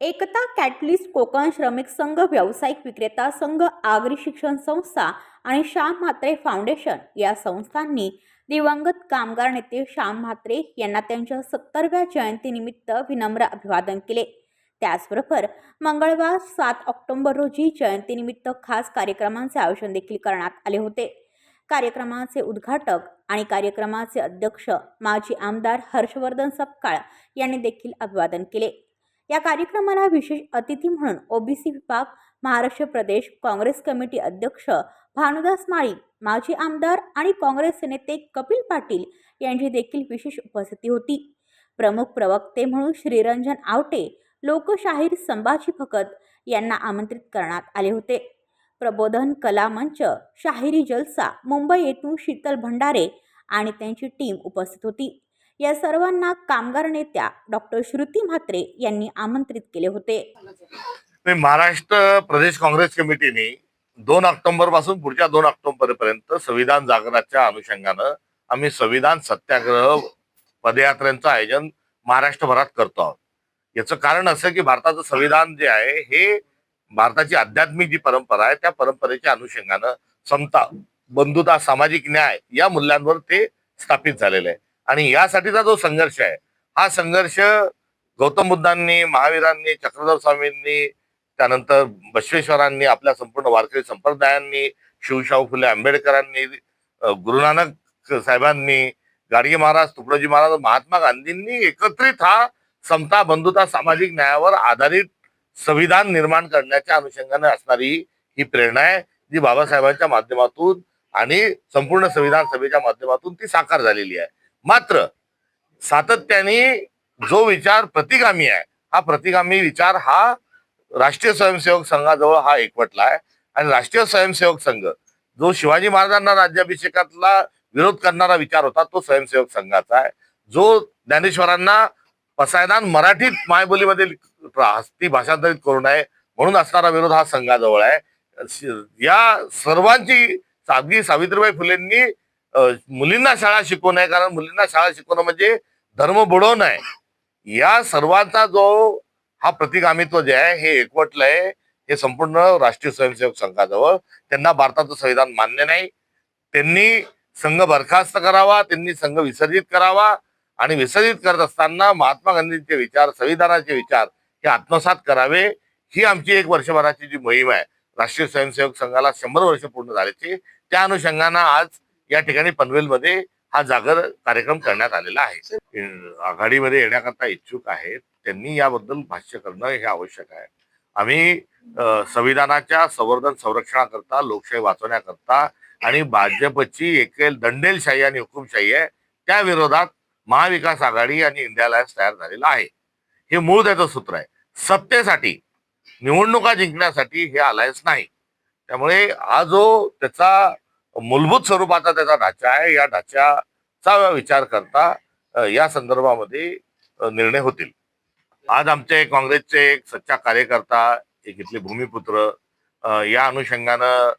एकता catalyst Konkan श्रमिक संघ व्यावसायिक विक्रेता संघ आगरी शिक्षण संस्था आणि श्याम म्हात्रे फाउंडेशन या संस्थांनी दिवंगत कामगार नेते श्याम म्हात्रे यांना त्यांच्या सत्तरव्या जयंतीनिमित्त विनम्र अभिवादन केले. त्याचबरोबर मंगळवार सात ऑक्टोबर रोजी जयंतीनिमित्त खास कार्यक्रमांचे आयोजन देखील करण्यात आले होते. कार्यक्रमाचे उद्घाटक आणि कार्यक्रमाचे अध्यक्ष माजी आमदार हर्षवर्धन सपकाळ यांनी देखील अभिवादन केले. या कार्यक्रमाला विशेष अतिथी म्हणून ओबीसी विभाग महाराष्ट्र प्रदेश काँग्रेस कमिटी अध्यक्ष भानुदास माळी माजी आमदार आणि काँग्रेस नेते कपिल पाटील यांची देखील विशेष उपस्थिती होती. प्रमुख प्रवक्ते म्हणून श्रीरंजन आवटे लोकशाहीर संभाजी भगत यांना आमंत्रित करण्यात आले होते. प्रबोधन कला मंच शाहिरी जलसा मुंबई येथून शीतल भंडारे आणि त्यांची टीम उपस्थित होती. या सर्वांना कामगार नेत्या डॉक्टर श्रुती म्हात्रे यांनी आमंत्रित केले होते. महाराष्ट्र प्रदेश काँग्रेस कमिटीने दोन ऑक्टोबरपासून पुढच्या दोन ऑक्टोबर पर्यंत संविधान जागरणाच्या अनुषंगानं आम्ही संविधान सत्याग्रह पदयात्रेचं आयोजन महाराष्ट्रभरात करतो आहोत. याचं कारण असं की भारताचं संविधान जे आहे हे भारताची आध्यात्मिक जी परंपरा आहे त्या परंपरेच्या अनुषंगानं समता बंधुता सामाजिक न्याय या मूल्यांवर ते स्थापित झालेलं आहे. आणि यासाठीचा जो संघर्ष आहे हा संघर्ष गौतम बुद्धांनी महावीरांनी चक्रधर स्वामींनी त्यानंतर बसवेश्वरांनी आपल्या संपूर्ण वारकरी संप्रदायांनी शिवशाहू फुले आंबेडकरांनी गुरुनानक साहेबांनी गाडगे महाराज तुकडोजी महाराज महात्मा गांधींनी एकत्रित हा समता बंधुता सामाजिक न्यायावर आधारित संविधान निर्माण करण्याच्या अनुषंगाने असणारी ही प्रेरणा आहे जी बाबासाहेबांच्या माध्यमातून आणि संपूर्ण संविधान सभेच्या माध्यमातून ती साकार झालेली आहे. मात्र सातत्याने जो विचार प्रतिगामी आहे हा प्रतिगामी विचार हा राष्ट्रीय स्वयंसेवक संघाजवळ हा एकवटला आहे. आणि राष्ट्रीय स्वयंसेवक संघ जो शिवाजी महाराजांना राज्याभिषेकातला विरोध करणारा विचार होता तो स्वयंसेवक संघाचा आहे. जो ज्ञानेश्वरांना पसायदान मराठीत मायबोलीमध्ये हस्ती भाषांतरित करू नये म्हणून असणारा विरोध हा संघाजवळ आहे. या सर्वांची साधगी सावित्रीबाई फुलेंनी मुलींना शाळा शिकवू नये कारण मुलींना शाळा शिकवणं म्हणजे धर्म बुडवणं आहे. या सर्वांचा जो हा प्रतिगामित्व जे आहे हे एकवटलंय हे संपूर्ण राष्ट्रीय स्वयंसेवक संघाजवळ. त्यांना भारताचं संविधान मान्य नाही. त्यांनी संघ बरखास्त करावा त्यांनी संघ विसर्जित करावा. आणि विसर्जित करत असताना महात्मा गांधींचे विचार संविधानाचे विचार हे आत्मसात करावे ही आमची एक वर्षभराची जी मोहीम आहे. राष्ट्रीय स्वयंसेवक संघाला शंभर वर्ष पूर्ण झाल्याची त्या अनुषंगानं आज या ठिकाणी पनवेलमध्ये हा जागर कार्यक्रम करण्यात आलेला आहे. आघाडीमध्ये येण्याकरता इच्छुक आहेत त्यांनी याबद्दल भाष्य करणं हे आवश्यक आहे. आम्ही संविधानाच्या संवर्धन संरक्षणाकरता लोकशाही वाचवण्याकरता आणि भाजपची एकेल दंडेलशाही आणि हुकुमशाही आहे त्या विरोधात महाविकास आघाडी आणि इंडिया अलायन्स तयार झालेला आहे. हे मूळ त्याचं सूत्र आहे. सत्तेसाठी निवडणुका जिंकण्यासाठी हे अलायन्स नाही. त्यामुळे हा जो त्याचा मूलभूत स्वरूपाचा त्याचा ढाचा आहे या ढाच्याचा विचार करता या संदर्भामध्ये निर्णय होतील. आज आमचे काँग्रेसचे एक सच्चा कार्यकर्ता एक इथले भूमिपुत्र या अनुषंगानं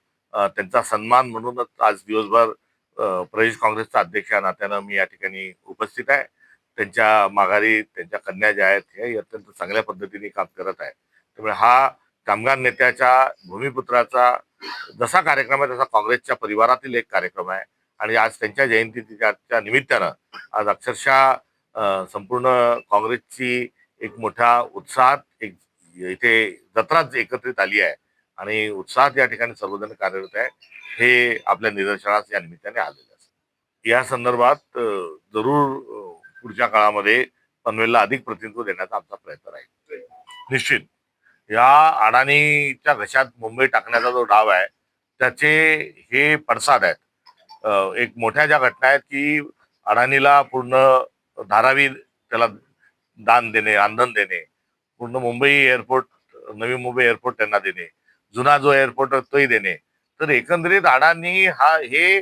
त्यांचा सन्मान म्हणूनच आज दिवसभर प्रदेश काँग्रेसचा अध्यक्ष या नात्यानं मी या ठिकाणी उपस्थित आहे. त्यांच्या माघारी त्यांच्या कन्या ज्या आहेत हे अत्यंत चांगल्या पद्धतीने काम करत आहे त्यामुळे हा कामगार नेत्याच्या भूमिपुत्राचा जसा कार्यक्रम आहे तसा काँग्रेसच्या परिवारातील एक कार्यक्रम आहे. आणि आज त्यांच्या जयंतीच्या निमित्तानं आज अक्षरशः संपूर्ण काँग्रेसची एक मोठ्या उत्साहात एक इथे जत्राच एकत्रित आली आहे. आणि उत्साहात या ठिकाणी सर्वजण कार्यरत आहे. हे आपल्या निदर्शनास या निमित्ताने आलेले असते. या संदर्भात जरूर पुढच्या काळामध्ये पनवेलला अधिक प्रतिनिधित्व देण्याचा आमचा प्रयत्न राहील. निश्चित. या अडाणीच्या घशात मुंबई टाकण्याचा जो डाव आहे त्याचे हे पडसाद आहेत. एक मोठ्या ज्या घटना आहेत की अडाणीला पूर्ण धारावी त्याला दान देणे आंदन देणे पूर्ण मुंबई एअरपोर्ट नवी मुंबई एअरपोर्ट त्यांना देणे जुना जो एअरपोर्ट तोही देणे. तर एकंदरीत अडाणी हा हे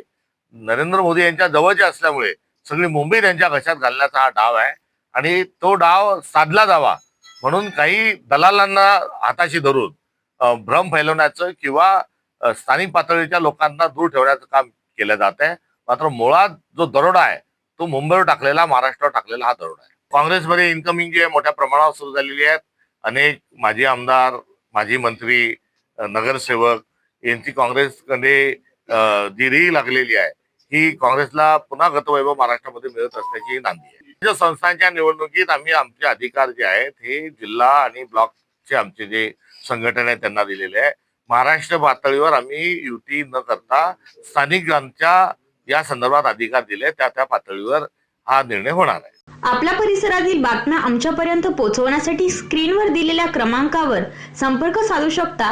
नरेंद्र मोदी यांच्या जवळचे असल्यामुळे सगळी मुंबई त्यांच्या घशात घालण्याचा हा डाव आहे. आणि तो डाव साधला जावा म्हणून काही दलालांना हाताशी धरून भ्रम फैलवण्याचं किंवा स्थानिक पातळीच्या लोकांना दूर ठेवण्याचं काम केलं जात आहे. मात्र मुळात जो दरोडा आहे तो मुंबईवर टाकलेला महाराष्ट्रावर टाकलेला हा दरोडा आहे. काँग्रेसमध्ये इन्कमिंग जी आहे मोठ्या प्रमाणावर सुरू झालेली आहेत अनेक माजी आमदार माजी मंत्री नगरसेवक यांची काँग्रेसकडे जी री लागलेली आहे ही काँग्रेसला पुन्हा गतवैभव महाराष्ट्रामध्ये मिळत असल्याची नांदी आहे. संस्थांच्या निवडणुकीत आम्ही आमचे अधिकार जे आहेत हे जिल्हा आणि ब्लॉकचे आमचे जे संघटन आहे त्यांना दिलेले आहे. महाराष्ट्र पातळीवर आम्ही युती न करता स्थानिकांच्या या संदर्भात अधिकार दिले त्या त्या पातळीवर हा निर्णय होणार आहे. आपल्या परिसरातील बातम्या आमच्यापर्यंत पोहोचवण्यासाठी स्क्रीनवर दिलेल्या क्रमांकावर संपर्क साधू शकता.